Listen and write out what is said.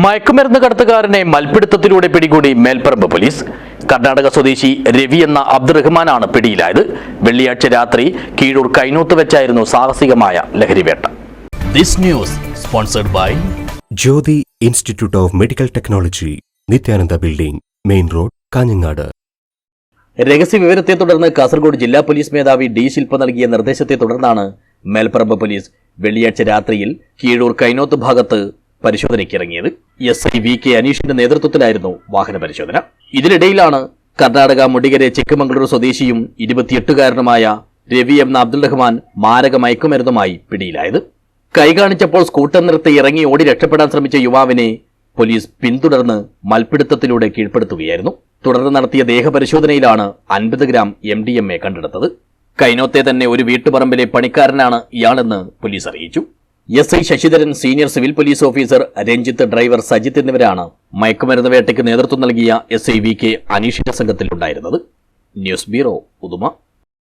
മയക്കുമരുന്ന് കടത്തുകാരനെ മൽപിടുത്തത്തിലൂടെ പിടികൂടി മേൽപ്പറമ്പ് പോലീസ്. കർണാടക സ്വദേശി രവി എന്ന അബ്ദുറഹ്മാനാണ് പിടിയിലായത്. വെള്ളിയാഴ്ച രാത്രി കീഴൂർ കൈനൂത്ത് വെച്ചായിരുന്നു സാഹസികമായ ലഹരിവേട്ട this news sponsored by Jyothi institute of medical technology Nithyananda building main road Kanhangad. രഹസ്യ വിവരത്തെ തുടർന്ന് കാസർഗോഡ് ജില്ലാ പോലീസ് മേധാവി ഡി ശില്പ നൽകിയ നിർദ്ദേശത്തെ തുടർന്നാണ് മേൽപ്പറമ്പ് പോലീസ്. വെള്ളിയാഴ്ച രാത്രിയിൽ കീഴൂർ കൈനോത്ത് ഭാഗത്ത് പരിശോധനയ്ക്കിറങ്ങിയത് എസ് ഐ വി കെ അനീഷിന്റെ നേതൃത്വത്തിലായിരുന്നു വാഹന പരിശോധന. ഇതിനിടയിലാണ് കർണാടക മുടികരെ ചിക്കമംഗളൂർ സ്വദേശിയും ഇരുപത്തിയെട്ടുകാരനുമായ രവി എം അബ്ദുൾ റഹ്മാൻ മാരക മയക്കുമരുന്നുമായി പിടിയിലായത്. കൈ കാണിച്ചപ്പോൾ സ്കൂട്ടർ നിർത്തി ഇറങ്ങി ഓടി രക്ഷപ്പെടാൻ ശ്രമിച്ച യുവാവിനെ പോലീസ് പിന്തുടർന്ന് മൽപിടുത്തത്തിലൂടെ കീഴ്പ്പെടുത്തുകയായിരുന്നു. തുടർന്ന് നടത്തിയ ദേഹപരിശോധനയിലാണ് അൻപത് gram M D M A കണ്ടെടുത്തത്. കൈനോത്തെ തന്നെ ഒരു വീട്ടുപറമ്പിലെ പണിക്കാരനാണ് ഇയാളെന്ന് പോലീസ് അറിയിച്ചു. S I Sasidharan senior civil police officer Ranjith driver Sajith എന്നിവരാണ് മയക്കുമരുന്ന് വേട്ടയ്ക്ക് നേതൃത്വം നൽകിയ എസ് ഐ വി കെ അനീഷിന്റെ സംഘത്തിലുണ്ടായിരുന്നത്. News bureau Uduma